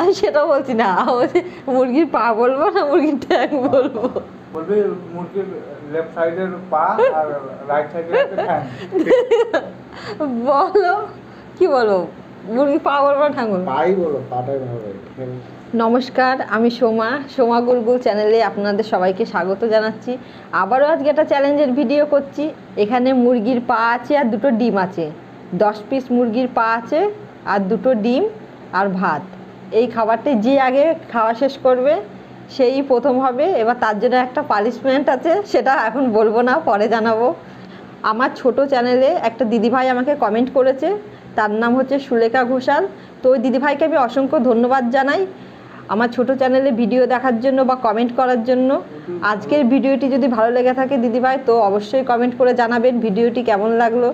আমি সেটা বলছি না আমি মুরগির পা বলব না মুরগির ট্যাং বলব? বলবি মুরগির লেফট সাইডের পা আর রাইট সাইডের ঠ্যাং। বলো কি বলো মুরগির পা বলব না ঠ্যাং বলব? পাই বলো পাটাই ভালো নমস্কার আমি সোমা সোমা গুলগুল চ্যানেলে আপনাদের সবাইকে স্বাগত জানাচ্ছি। আবারও আজকে একটা চ্যালেঞ্জের ভিডিও করছি। এখানে মুরগির পা আছে আর দুটো ডিম আছে। দশ পিস মুরগির পা আছে আর দুটো ডিম আর ভাত। এই খাবারটি যে আগে খাওয়া শেষ করবে, সেই প্রথম হবে। এবার তার জন্য একটা পানিশমেন্ট আছে, সেটা এখন বলব না, পরে জানাব। আমার ছোট চ্যানেলে একটা দিদিভাই আমাকে কমেন্ট করেছে, তার নাম হচ্ছে সুলেখা ঘোষাল। তো ওই দিদিভাইকে আমি অসংখ্য ধন্যবাদ জানাই আমার ছোট চ্যানেলে ভিডিও দেখার জন্য বা কমেন্ট করার জন্য। আজকের ভিডিওটি যদি ভালো লেগে থাকে দিদিভাই, তো অবশ্যই কমেন্ট করে জানাবেন ভিডিওটি কেমন লাগল।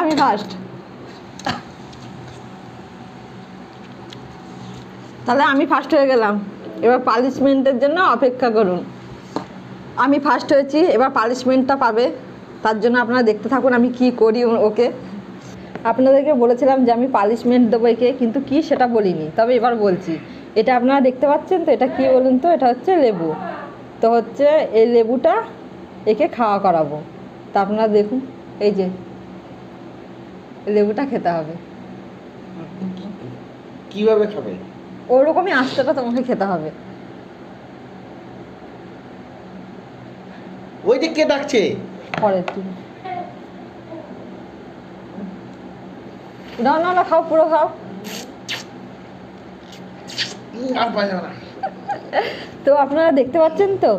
আমি ফার্স্ট তাহলে আমি ফার্স্ট হয়ে গেলাম। এবার পানিশমেন্টের জন্য অপেক্ষা করুন। আমি ফার্স্ট হয়েছি, এবার পানিশমেন্টটা পাবে। তার জন্য আপনারা দেখতে থাকুন আমি কি করি ওকে। আপনাদেরকে বলেছিলাম যে আমি পানিশমেন্ট দেবো একে, কিন্তু কি সেটা বলিনি। তবে এবার বলছি, এটা আপনারা দেখতে পাচ্ছেন তো, এটা কি বলুন তো? এটা হচ্ছে লেবু। তো হচ্ছে এই লেবুটা একে খাওয়া করাবো। তা আপনারা দেখুন, এই যে লেবুটা খেতে হবে। কীভাবে খাবে? ওরকমই আস্তেটা তোমাকে খেতে হবে। ওই দিক কে ডাকছে? পরের দিন। না না না খাও পুরো খাও। আর না। তো আপনারা দেখতে পাচ্ছেন তো?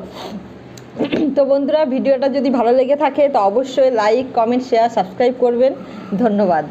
তো বন্ধুরা ভিডিওটা যদি ভালো লেগে থাকে তো অবশ্যই লাইক কমেন্ট শেয়ার সাবস্ক্রাইব করবেন। ধন্যবাদ।